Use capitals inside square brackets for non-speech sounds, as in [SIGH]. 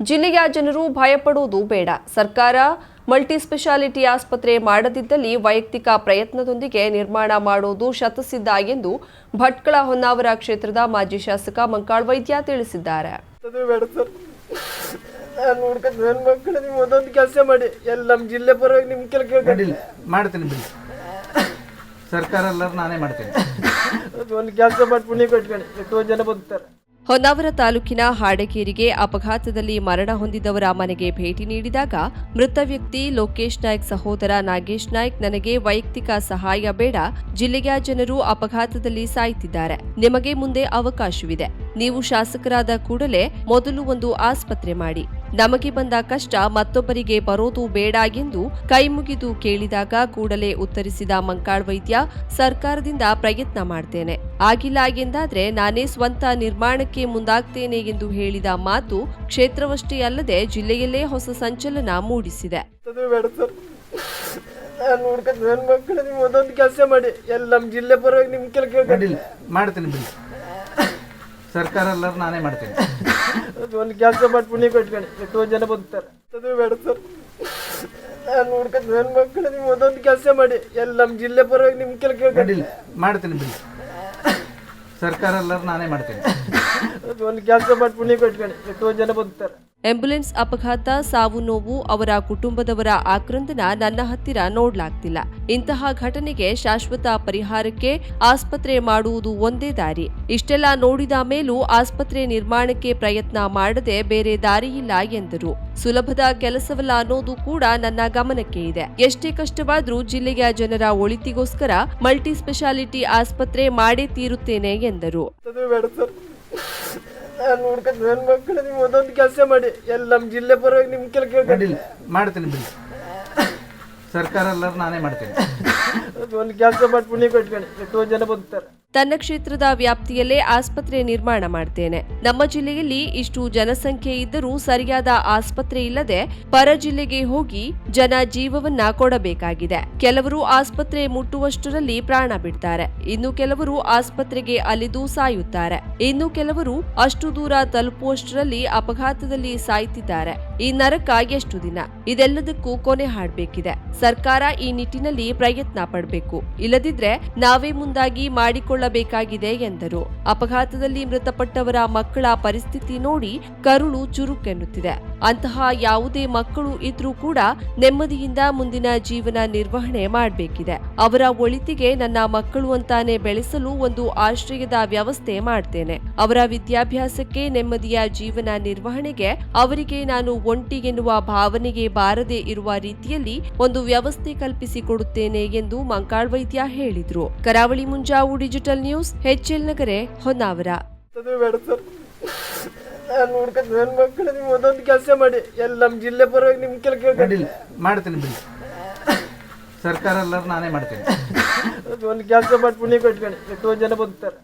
ಜಿಲ್ಲೆಯ ಜನರು ಭಯಪಡುವುದು ಬೇಡ. ಸರ್ಕಾರ ಮಲ್ಟಿ ಸ್ಪೆಷಾಲಿಟಿ ಆಸ್ಪತ್ರೆ ಮಾಡದಿದ್ದಲ್ಲಿ ವೈಯಕ್ತಿಕ ಪ್ರಯತ್ನದೊಂದಿಗೆ ನಿರ್ಮಾಣ ಮಾಡುವುದು ಶತಸಿದ್ಧ ಎಂದು ಭಟ್ಕಳ ಹೊನ್ನಾವರ ಕ್ಷೇತ್ರದ ಮಾಜಿ ಶಾಸಕ ಮಂಕಾಳ್ ವೈದ್ಯ ತಿಳಿಸಿದ್ದಾರೆ. ಕೆಲಸ ಮಾಡಿ. ಎಲ್ಲ ನಮ್ಮ ಜಿಲ್ಲೆ ಪರವಾಗಿ ಮಾಡ್ತೀನಿ ಬಿಡಿ. ಸರ್ಕಾರ ಎಲ್ಲರೂ ನಾನೇ ಮಾಡ್ತೇನೆ. ಒಂದು ಕೆಲಸ ಮಾಡಿ ಪುಣ್ಯ ಕಟ್ಕೊಂಡು ಎಷ್ಟೋ ಜನ ಬದುಕ್ತಾರೆ ಹೊನ್ನಾವರ ತಾಲೂಕಿನ ಹಾಡಗೇರಿಗೆ ಅಪಘಾತದಲ್ಲಿ ಮರಣ ಹೊಂದಿದವರ ಮನೆಗೆ ಭೇಟಿ ನೀಡಿದಾಗ ಮೃತ ವ್ಯಕ್ತಿ ಲೋಕೇಶ್ ನಾಯ್ಕ್ ಸಹೋದರ ನಾಗೇಶ್ ನಾಯ್ಕ್ ನನಗೆ ವೈಯಕ್ತಿಕ ಸಹಾಯ ಬೇಡ, ಜಿಲ್ಲೆಯ ಜನರು ಅಪಘಾತದಲ್ಲಿ ಸಾಯ್ತಿದ್ದಾರೆ. ನಿಮಗೆ ಮುಂದೆ ಅವಕಾಶವಿದೆ. ನೀವು ಶಾಸಕರಾದ ಕೂಡಲೇ ಮೊದಲು ಒಂದು ಆಸ್ಪತ್ರೆ ಮಾಡಿ. ನಮಗೆ ಬಂದ ಕಷ್ಟ ಮತ್ತೊಬ್ಬರಿಗೆ ಬರೋದು ಬೇಡ ಎಂದು ಕೈಮುಗಿದು ಕೇಳಿದಾಗ ಕೂಡಲೇ ಉತ್ತರಿಸಿದ ಮಂಕಾಳ್ ವೈದ್ಯ ಸರ್ಕಾರದಿಂದ ಪ್ರಯತ್ನ ಮಾಡ್ತೇನೆ. ಆಗಿಲ್ಲ ಎಂದಾದ್ರೆ ನಾನೇ ಸ್ವಂತ ನಿರ್ಮಾಣಕ್ಕೆ ಮುಂದಾಗ್ತೇನೆ ಎಂದು ಹೇಳಿದ ಮಾತು ಕ್ಷೇತ್ರವಷ್ಟೇ ಅಲ್ಲದೆ ಜಿಲ್ಲೆಯಲ್ಲೇ ಹೊಸ ಸಂಚಲನ ಮೂಡಿಸಿದೆ. ಅದು ಬೇಡ ನಾನು ನೋಡ್ಕೊಂಡು ನನ್ನ ಮಕ್ಕಳು ನೀವು ಒಂದೊಂದು ಕೆಲಸ ಮಾಡಿ. ಎಲ್ಲ ನಮ್ಮ ಜಿಲ್ಲೆ ಪರವಾಗಿ ನಿಮ್ಮ ಕೆಲ ಕೇಳ್ಕೊಂಡು ಮಾಡ್ತೀನಿ ಬಿಡಿ. ಸರ್ಕಾರ ಎಲ್ಲರೂ ನಾನೇ ಮಾಡ್ತೀನಿ. ಒಂದು ಕೆಲಸ ಮಾಡಿ ಪುಣ್ಯ ಕಟ್ಕೊಂಡು ಎಷ್ಟೋ ಜನ ಬದುಕ್ತಾರೆ ಅದು ಬೇಡ ಸರ್. ನಾನು ನೋಡ್ಕೊಂಡು ನನ್ನ ಮಕ್ಕಳು ನೀವು ಒಂದೊಂದು ಕೆಲಸ ಮಾಡಿ. ಎಲ್ಲ ನಮ್ಮ ಜಿಲ್ಲೆ ಪರವಾಗಿ ನಿಮ್ಮ ಕೆಲ ಕೇಳ್ಕೊಂಡು ಮಾಡ್ತೀನಿ ಬಿಡಿ. ಸರ್ಕಾರ ಎಲ್ಲರೂ ನಾನೇ ಮಾಡ್ತೀನಿ. ಒಂದು ಕೆಲಸ ಮಾಡಿ ಪುಣ್ಯ ಕಟ್ಕೊಂಡು ಎಷ್ಟೋ ಜನ ಬದುಕ್ತಾರೆ ಆಂಬ್ಯುಲೆನ್ಸ್ ಅಪಘಾತ, ಸಾವು ನೋವು ಅವರ ಕುಟುಂಬದವರ ಆಕ್ರಂದನ ನನ್ನ ಹತ್ತಿರ ನೋಡ್ಲಾಗ್ತಿಲ್ಲ. ಇಂತಹ ಘಟನೆಗೆ ಶಾಶ್ವತ ಪರಿಹಾರಕ್ಕೆ ಆಸ್ಪತ್ರೆ ಮಾಡುವುದು ಒಂದೇ ದಾರಿ. ಇಷ್ಟೆಲ್ಲ ನೋಡಿದ ಮೇಲೂ ಆಸ್ಪತ್ರೆ ನಿರ್ಮಾಣಕ್ಕೆ ಪ್ರಯತ್ನ ಮಾಡದೆ ಬೇರೆ ದಾರಿಯಿಲ್ಲ ಎಂದರು. ಸುಲಭದ ಕೆಲಸವಲ್ಲ ಅನ್ನೋದು ಕೂಡ ನನ್ನ ಗಮನಕ್ಕೆ ಇದೆ. ಎಷ್ಟೇ ಕಷ್ಟವಾದರೂ ಜಿಲ್ಲೆಯ ಜನರ ಒಳಿತಿಗೋಸ್ಕರ ಮಲ್ಟಿ ಸ್ಪೆಷಾಲಿಟಿ ಆಸ್ಪತ್ರೆ ಮಾಡೇ ತೀರುತ್ತೇನೆ ಎಂದರು. ನಾನು ನೋಡ್ಕೊಂಡು ನನ್ನ ಮಕ್ಕಳು ನೀವು ಒಂದೊಂದು ಕೆಲಸ ಮಾಡಿ. ಎಲ್ಲ ನಮ್ಮ ಜಿಲ್ಲೆ ಪರವಾಗಿ ನಿಮ್ಮ ಕೆಲ ಕೇಳ್ಕೊಂಡು ಮಾಡ್ತೀನಿ ಬಿಡಿ ಸರ್ಕಾರ ಎಲ್ಲರೂ ನಾನೇ ಮಾಡ್ತೀನಿ. [LAUGHS] ಒಂದು ಕೆಲಸ ಮಾಡಿ ಪುಣ್ಯ ಕಟ್ಕೊಂಡು ಎಷ್ಟೋ ಜನ ಬದುಕ್ತಾರೆ ತನ್ನ ಕ್ಷೇತ್ರದ ವ್ಯಾಪ್ತಿಯಲ್ಲೇ ಆಸ್ಪತ್ರೆ ನಿರ್ಮಾಣ ಮಾಡ್ತೇನೆ. ನಮ್ಮ ಜಿಲ್ಲೆಯಲ್ಲಿ ಇಷ್ಟು ಜನಸಂಖ್ಯೆ ಇದ್ದರೂ ಸರಿಯಾದ ಆಸ್ಪತ್ರೆ ಇಲ್ಲದೆ ಪರ ಜಿಲ್ಲೆಗೆ ಹೋಗಿ ಜನ ಜೀವವನ್ನ ಕೊಡಬೇಕಾಗಿದೆ. ಕೆಲವರು ಆಸ್ಪತ್ರೆ ಮುಟ್ಟುವಷ್ಟರಲ್ಲಿ ಪ್ರಾಣ ಬಿಡ್ತಾರೆ. ಇನ್ನು ಕೆಲವರು ಆಸ್ಪತ್ರೆಗೆ ಅಲಿದು ಸಾಯುತ್ತಾರೆ. ಇನ್ನು ಕೆಲವರು ಅಷ್ಟು ದೂರ ತಲುಪುವಷ್ಟರಲ್ಲಿ ಅಪಘಾತದಲ್ಲಿ ಸಾಯ್ತಿದ್ದಾರೆ. ಈ ನರಕ ಎಷ್ಟು ದಿನ? ಇದೆಲ್ಲದಕ್ಕೂ ಕೊನೆ ಹಾಡಬೇಕಿದೆ. ಸರ್ಕಾರ ಈ ನಿಟ್ಟಿನಲ್ಲಿ ಪ್ರಯತ್ನ ಪಡಬೇಕು. ಇಲ್ಲದಿದ್ರೆ ನಾವೇ ಮುಂದಾಗಿ ಮಾಡಿಕೊಳ್ಳಬೇಕಾಗಿದೆ ಎಂದರು. ಅಪಘಾತದಲ್ಲಿ ಮೃತಪಟ್ಟವರ ಮಕ್ಕಳ ಪರಿಸ್ಥಿತಿ ನೋಡಿ ಕರುಳು ಚುರುಕೆನ್ನುತ್ತಿದೆ. ಅಂತಹ ಯಾವುದೇ ಮಕ್ಕಳು ಇದ್ರೂ ಕೂಡ ನೆಮ್ಮದಿಯಿಂದ ಮುಂದಿನ ಜೀವನ ನಿರ್ವಹಣೆ ಮಾಡಬೇಕಿದೆ. ಅವರ ಒಳಿತಿಗೆ ನನ್ನ ಮಕ್ಕಳು ಅಂತಾನೆ ಬೆಳೆಸಲು ಒಂದು ಆಶ್ರಯದ ವ್ಯವಸ್ಥೆ ಮಾಡ್ತೇನೆ. ಅವರ ವಿದ್ಯಾಭ್ಯಾಸಕ್ಕೆ ನೆಮ್ಮದಿಯ ಜೀವನ ನಿರ್ವಹಣೆಗೆ ಅವರಿಗೆ ನಾನು ಒಂಟಿ ಎನ್ನುವ ಭಾವನೆಗೆ ಬಾರದೆ ಇರುವ ರೀತಿಯಲ್ಲಿ ಒಂದು ವ್ಯವಸ್ಥೆ ಕಲ್ಪಿಸಿಕೊಡುತ್ತೇನೆ ಎಂದು ಮಂಕಾಳ್ ವೈದ್ಯ ಹೇಳಿದ್ರು. Karavali Munjavu digital news HL Nagare, Honnavar. ನಾನು ನೋಡ್ಕೊಂಡು ನನ್ನ ಮಕ್ಕಳು ನೀವು ಒಂದೊಂದು ಕೆಲಸ ಮಾಡಿ. ಎಲ್ಲ ನಮ್ಮ ಜಿಲ್ಲೆ ಪರವಾಗಿ ನಿಮ್ಮ ಕೆಲ ಕೇಳ್ಕೊಂಡು ಮಾಡ್ತೀನಿ ಬಿಡಿ ಸರ್ಕಾರ ಎಲ್ಲರೂ ನಾನೇ ಮಾಡ್ತೀನಿ. [LAUGHS] ಒಂದು ಕೆಲಸ ಮಾಡಿ ಪುಣ್ಯ ಕಟ್ಕೊಂಡು ಎಷ್ಟೋ ಜನ ಬದುಕ್ತಾರೆ